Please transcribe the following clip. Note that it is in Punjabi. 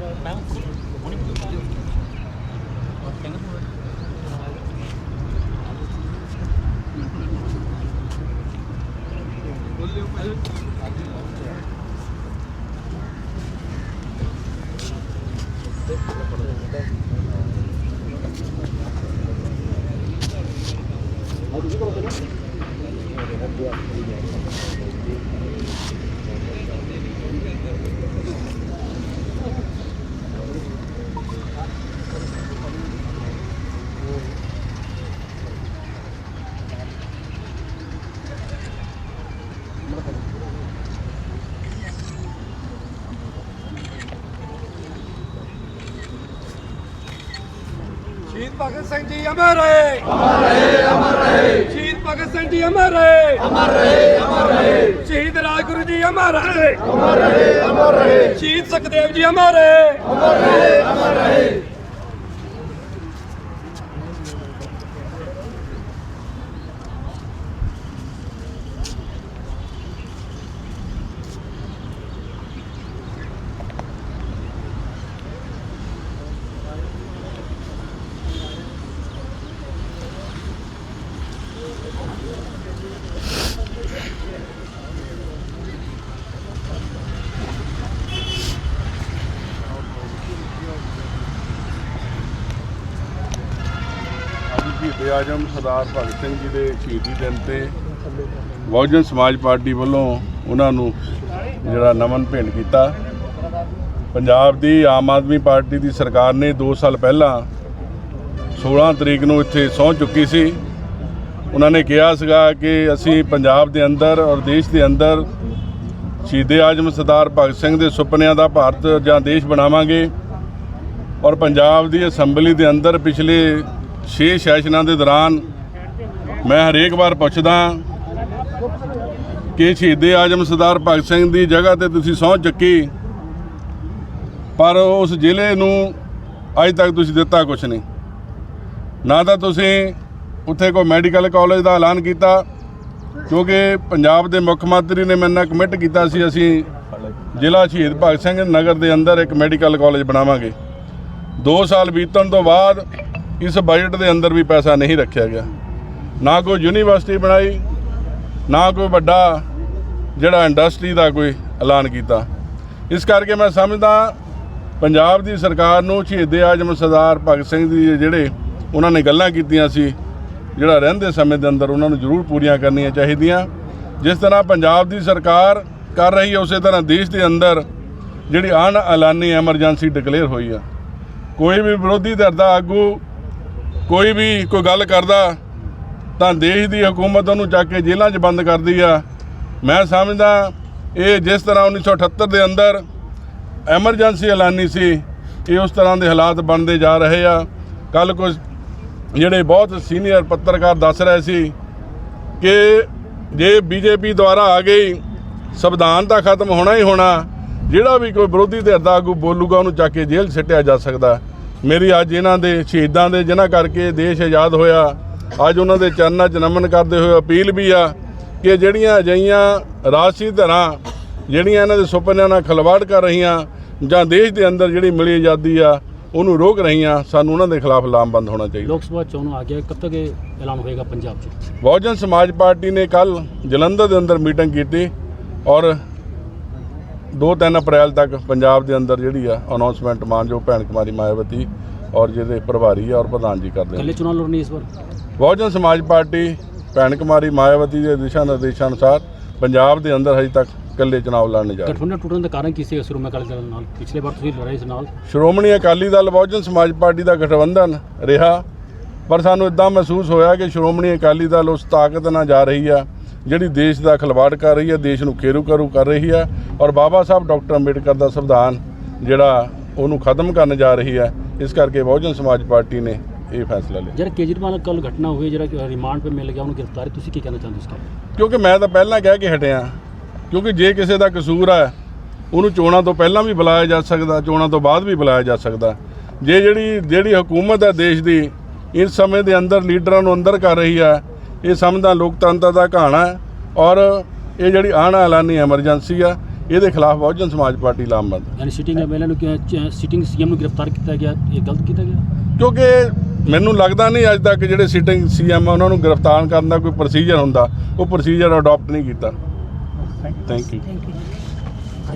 뭐 마운트 모닝 모닝 ਸ਼ਹੀਦ ਭਗਤ ਸਿੰਘ ਜੀ ਅਮਰ ਰਹੇ। ਅਮਰ ਰਹੇ ਅਮਰ ਰਹੇ ਸ਼ਹੀਦ ਭਗਤ ਸਿੰਘ ਜੀ ਅਮਰ ਰਹੇ। ਅਮਰ ਰਹੇ ਅਮਰ ਰਹੇ ਸ਼ਹੀਦ ਰਾਜਗੁਰੂ ਜੀ ਅਮਰ ਰਹੇ। ਅਮਰ ਰਹੇ ਅਮਰ ਰਹੇ ਸ਼ਹੀਦ ਸੁਖਦੇਵ ਜੀ ਅਮਰ ਰਹੇ। ਅੱਜ ਸ਼ਹੀਦ ਆਜਮ ਸਰਦਾਰ ਭਗਤ ਸਿੰਘ ਜੀ ਦੇ ਸ਼ਹੀਦੀ ਦਿਨ ਤੇ। ਬਹੁਜਨ ਸਮਾਜ ਪਾਰਟੀ ਵੱਲੋਂ ਉਹਨਾਂ ਨੂੰ ਜਿਹੜਾ ਨਮਨ ਭੇਂਟ ਕੀਤਾ। ਪੰਜਾਬ ਦੀ ਆਮ ਆਦਮੀ ਪਾਰਟੀ ਦੀ ਸਰਕਾਰ ਨੇ 2 ਸਾਲ ਪਹਿਲਾਂ 16 ਤਰੀਕ ਨੂੰ ਇੱਥੇ ਸਹੁੰ ਚੁੱਕੀ ਸੀ। ਉਹਨਾਂ ਨੇ ਕਿਹਾ ਸੀਗਾ ਕਿ ਅਸੀਂ ਪੰਜਾਬ ਦੇ ਅੰਦਰ ਔਰ ਦੇਸ਼ ਦੇ ਅੰਦਰ ਸ਼ਹੀਦੇ ਆਜਮ ਸਰਦਾਰ ਭਗਤ ਸਿੰਘ ਦੇ ਸੁਪਨਿਆਂ ਦਾ ਭਾਰਤ ਜਾਂ ਦੇਸ਼ ਬਣਾਵਾਂਗੇ। ਔਰ ਪੰਜਾਬ ਦੀ ਅਸੈਂਬਲੀ ਦੇ ਅੰਦਰ ਪਿਛਲੇ ਛੇ ਸੈਸ਼ਨਾਂ ਦੇ ਦੌਰਾਨ ਮੈਂ ਹਰੇਕ ਵਾਰ ਪੁੱਛਦਾ ਕਿ ਸ਼ਹੀਦੇ ਆਜਮ ਸਰਦਾਰ ਭਗਤ ਸਿੰਘ ਦੀ ਜਗ੍ਹਾ ਤੇ ਤੁਸੀਂ ਸਹੁੰ ਚੱਕੀ, ਪਰ ਉਸ ਜ਼ਿਲ੍ਹੇ ਨੂੰ ਅੱਜ ਤੱਕ ਤੁਸੀਂ ਦਿੱਤਾ ਕੁਝ ਨਹੀਂ। ਨਾ ਤਾਂ ਤੁਸੀਂ ਉੱਥੇ ਕੋਈ ਮੈਡੀਕਲ ਕਾਲਜ ਦਾ ਐਲਾਨ ਕੀਤਾ, ਕਿਉਂਕਿ ਪੰਜਾਬ ਦੇ ਮੁੱਖ ਮੰਤਰੀ ਨੇ ਮੇਰੇ ਕਮਿਟ ਕੀਤਾ ਸੀ, ਅਸੀਂ ਜ਼ਿਲ੍ਹਾ ਸ਼ਹੀਦ ਭਗਤ ਸਿੰਘ ਨਗਰ ਦੇ ਅੰਦਰ ਇੱਕ ਮੈਡੀਕਲ ਕਾਲਜ ਬਣਾਵਾਂਗੇ। 2 ਸਾਲ ਬੀਤਣ ਤੋਂ ਬਾਅਦ ਇਸ ਬਜਟ ਦੇ ਅੰਦਰ ਵੀ ਪੈਸਾ ਨਹੀਂ ਰੱਖਿਆ ਗਿਆ। ਨਾ ਕੋਈ ਯੂਨੀਵਰਸਿਟੀ ਬਣਾਈ, ਨਾ ਕੋਈ ਵੱਡਾ ਜਿਹੜਾ ਇੰਡਸਟਰੀ ਦਾ ਕੋਈ ਐਲਾਨ ਕੀਤਾ। ਇਸ ਕਰਕੇ ਮੈਂ ਸਮਝਦਾ ਪੰਜਾਬ ਦੀ ਸਰਕਾਰ ਨੂੰ ਸ਼ਹੀਦੇ ਆਜਮ ਸਰਦਾਰ ਭਗਤ ਸਿੰਘ ਦੀ ਜਿਹੜੇ ਉਹਨਾਂ ਨੇ ਗੱਲਾਂ ਕੀਤੀਆਂ ਸੀ, ਜਿਹੜਾ ਰਹਿੰਦੇ ਸਮੇਂ ਦੇ ਅੰਦਰ ਉਹਨਾਂ ਨੂੰ ਜ਼ਰੂਰ ਪੂਰੀਆਂ ਕਰਨੀਆਂ ਚਾਹੀਦੀਆਂ। ਜਿਸ ਤਰ੍ਹਾਂ ਪੰਜਾਬ ਦੀ ਸਰਕਾਰ ਕਰ ਰਹੀ ਹੈ, ਉਸੇ ਤਰ੍ਹਾਂ ਦੇਸ਼ ਦੇ ਅੰਦਰ ਜਿਹੜੀ ਅਣ ਐਲਾਨੀ ਐਮਰਜੈਂਸੀ ਡਿਕਲੇਅਰ ਹੋਈ ਆ। ਕੋਈ ਵੀ ਵਿਰੋਧੀ ਧਿਰ ਦਾ ਆਗੂ ਕੋਈ ਵੀ ਕੋਈ ਗੱਲ ਕਰਦਾ, ਤਾਂ ਦੇਸ਼ ਦੀ ਹਕੂਮਤ ਉਹਨੂੰ ਚੱਕ ਕੇ ਜੇਲ੍ਹਾਂ 'ਚ ਬੰਦ ਕਰਦੀ ਆ। ਮੈਂ ਸਮਝਦਾ ਇਹ ਜਿਸ ਤਰ੍ਹਾਂ 1978 ਦੇ ਅੰਦਰ ਐਮਰਜੈਂਸੀ ਐਲਾਨੀ ਸੀ, ਇਹ ਉਸ ਤਰ੍ਹਾਂ ਦੇ ਹਾਲਾਤ ਬਣਦੇ ਜਾ ਰਹੇ ਆ। ਕੱਲ ਕੁਝ ਜਿਹੜੇ ਬਹੁਤ ਸੀਨੀਅਰ ਪੱਤਰਕਾਰ ਦੱਸ ਰਹੇ ਸੀ ਕਿ ਜੇ ਬੀਜੇਪੀ ਦੁਆਰਾ ਆ ਗਈ, ਸੰਵਿਧਾਨ ਤਾਂ ਖਤਮ ਹੋਣਾ ਹੀ ਹੋਣਾ, ਜਿਹੜਾ ਵੀ ਕੋਈ ਵਿਰੋਧੀ ਧਿਰ ਦਾ ਆਗੂ ਬੋਲੂਗਾ, ਉਹਨੂੰ ਚੱਕ ਕੇ ਜੇਲ੍ਹ 'ਚ ਸਿੱਟਿਆ ਜਾ ਸਕਦਾ। ਮੇਰੀ ਅੱਜ ਇਹਨਾਂ ਦੇ ਸ਼ਹੀਦਾਂ ਦੇ ਜਿਨ੍ਹਾਂ ਕਰਕੇ ਦੇਸ਼ ਆਜ਼ਾਦ ਹੋਇਆ ਅੱਜ ਉਹਨਾਂ ਦੇ ਚਰਨਾਂ 'ਚ ਨਮਨ ਕਰਦੇ ਹੋਏ ਅਪੀਲ ਵੀ ਆ ਕਿ ਜਿਹੜੀਆਂ ਅਜਿਹੀਆਂ ਰਾਜਸੀ ਧਿਰਾਂ ਜਿਹੜੀਆਂ ਇਹਨਾਂ ਦੇ ਸੁਪਨਿਆਂ ਨਾਲ ਖਿਲਵਾੜ ਕਰ ਰਹੀਆਂ ਜਾਂ ਦੇਸ਼ ਦੇ ਅੰਦਰ ਜਿਹੜੀ ਮਿਲੀ ਆਜ਼ਾਦੀ ਆ ਉਹਨੂੰ ਰੋਕ ਰਹੀਆਂ ਸਾਨੂੰ ਉਹਨਾਂ ਦੇ ਖਿਲਾਫ ਲਾਮਬੰਦ ਹੋਣਾ ਚਾਹੀਦਾ। ਲੋਕ ਸਭਾ ਚੋਣ ਆ ਗਿਆ ਕਦ ਤੱਕ ਇਹ ਐਲਾਨ ਹੋਏਗਾ ਪੰਜਾਬ 'ਚ? ਬਹੁਜਨ ਸਮਾਜ ਪਾਰਟੀ ਨੇ ਕੱਲ ਜਲੰਧਰ ਦੇ ਅੰਦਰ ਮੀਟਿੰਗ ਕੀਤੀ ਔਰ 2-3 ਅਪ੍ਰੈਲ ਤੱਕ ਪੰਜਾਬ ਦੇ ਅੰਦਰ ਜਿਹੜੀ ਆ ਅਨਾਉਂਸਮੈਂਟ ਮਾਨਯੋਗ ਭੈਣ ਕੁਮਾਰੀ ਮਾਇਆਵਤੀ ਔਰ ਜਿਹਦੇ ਪ੍ਰਭਾਰੀ ਆ ਔਰ ਪ੍ਰਧਾਨ ਜੀ ਕਰਦੇ ਕੱਲੇ ਨੇ ਚੁਣਾਵ ਲੜਨੀ ਇਸ ਵਾਰ? ਬਹੁਜਨ ਸਮਾਜ ਪਾਰਟੀ ਭੈਣ ਕੁਮਾਰੀ ਮਾਇਆਵਤੀ ਦੇ ਦਿਸ਼ਾ ਨਿਰਦੇਸ਼ਾਂ ਅਨੁਸਾਰ ਪੰਜਾਬ ਦੇ ਅੰਦਰ ਹਜੇ ਤੱਕ ਇਕੱਲੇ ਚੁਣਾਵ ਲੜਨ ਜਾ ਰਹੇ। ਗਠਬੰਧਨ ਟੁੱਟਣ ਦਾ ਕਾਰਨ ਕੀ ਸੀ ਸ਼ੁਰੂ ਮੈਂ ਅਕਾਲੀ ਦਲ ਨਾਲ? ਪਿਛਲੇ ਵਾਰ ਤੁਸੀਂ ਲੜਾਈ ਇਸ ਨਾਲ। ਸ਼੍ਰੋਮਣੀ ਅਕਾਲੀ ਦਲ ਬਹੁਜਨ ਸਮਾਜ ਪਾਰਟੀ ਦਾ ਗਠਬੰਧਨ ਰਿਹਾ ਪਰ ਸਾਨੂੰ ਇਦਾਂ ਮਹਿਸੂਸ ਹੋਇਆ ਕਿ ਸ਼੍ਰੋਮਣੀ ਅਕਾਲੀ ਦਲ ਉਸ ਤਾਕਤ ਨਾਲ ਜਾ ਰਹੀ ਆ ਜਿਹੜੀ ਦੇਸ਼ ਦਾ ਖਿਲਵਾੜ ਕਰ ਰਹੀ ਹੈ ਦੇਸ਼ ਨੂੰ ਖੇਰੂ ਕਰੂ ਕਰ ਰਹੀ ਹੈ ਔਰ ਬਾਬਾ ਸਾਹਿਬ ਡਾਕਟਰ ਅੰਬੇਡਕਰ ਦਾ ਸੰਵਿਧਾਨ ਜਿਹੜਾ ਉਹਨੂੰ ਖਤਮ ਕਰਨ ਜਾ ਰਹੀ ਹੈ ਇਸ ਕਰਕੇ ਬਹੁਜਨ ਸਮਾਜ ਪਾਰਟੀ ਨੇ ਇਹ ਫੈਸਲਾ ਲਿਆ। ਜਿਹੜਾ ਕੇਜਰੀਵਾਲ ਕੱਲ ਘਟਨਾ ਹੋਈ ਜਿਹੜਾ ਰਿਮਾਂਡ 'ਤੇ ਮਿਲ ਗਿਆ ਉਹਨੂੰ ਗ੍ਰਿਫਤਾਰੀ ਤੁਸੀਂ ਕੀ ਕਹਿਣਾ ਚਾਹੁੰਦੇ ਹੋ ਇਸ ਬਾਰੇ? ਕਿਉਂਕਿ ਮੈਂ ਤਾਂ ਪਹਿਲਾਂ ਕਹਿ ਕੇ ਹਟਿਆ ਕਿਉਂਕਿ ਜੇ ਕਿਸੇ ਦਾ ਕਸੂਰ ਹੈ ਉਹਨੂੰ ਚੋਣਾਂ ਤੋਂ ਪਹਿਲਾਂ ਵੀ ਬੁਲਾਇਆ ਜਾ ਸਕਦਾ ਚੋਣਾਂ ਤੋਂ ਬਾਅਦ ਵੀ ਬੁਲਾਇਆ ਜਾ ਸਕਦਾ। ਜੇ ਜਿਹੜੀ ਜਿਹੜੀ ਹਕੂਮਤ ਹੈ ਦੇਸ਼ ਦੀ ਇਸ ਸਮੇਂ ਦੇ ਅੰਦਰ ਲੀਡਰਾਂ ਨੂੰ ਅੰਦਰ ਕਰ ਰਹੀ ਹੈ ਇਹ ਸਮਝਦਾ ਲੋਕਤੰਤਰ ਦਾ ਘਾਣਾ ਹੈ ਔਰ ਇਹ ਜਿਹੜੀ ਆਣ ਐਲਾਨੀ ਐਮਰਜੈਂਸੀ ਆ ਇਹਦੇ ਖਿਲਾਫ ਬਹੁਜਨ ਸਮਾਜ ਪਾਰਟੀ ਲਾਮਬੰਦ। ਯਾਨੀ ਸਿਟਿੰਗ ਐਮਐਲਏ ਨੂੰ ਸਿਟਿੰਗ ਸੀਐਮ ਨੂੰ ਗ੍ਰਿਫਤਾਰ ਕੀਤਾ ਗਿਆ ਇਹ ਗਲਤ ਕੀਤਾ ਗਿਆ? ਕਿਉਂਕਿ ਮੈਨੂੰ ਲੱਗਦਾ ਨਹੀਂ ਅੱਜ ਤੱਕ ਜਿਹੜੇ ਸਿਟਿੰਗ ਸੀਐਮ ਆ ਉਹਨਾਂ ਨੂੰ ਗ੍ਰਿਫਤਾਰ ਕਰਨ ਦਾ ਕੋਈ ਪ੍ਰੋਸੀਜਰ ਹੁੰਦਾ ਉਹ ਪ੍ਰੋਸੀਜਰ ਅਡਾਪਟ ਨਹੀਂ ਕੀਤਾ। Thank you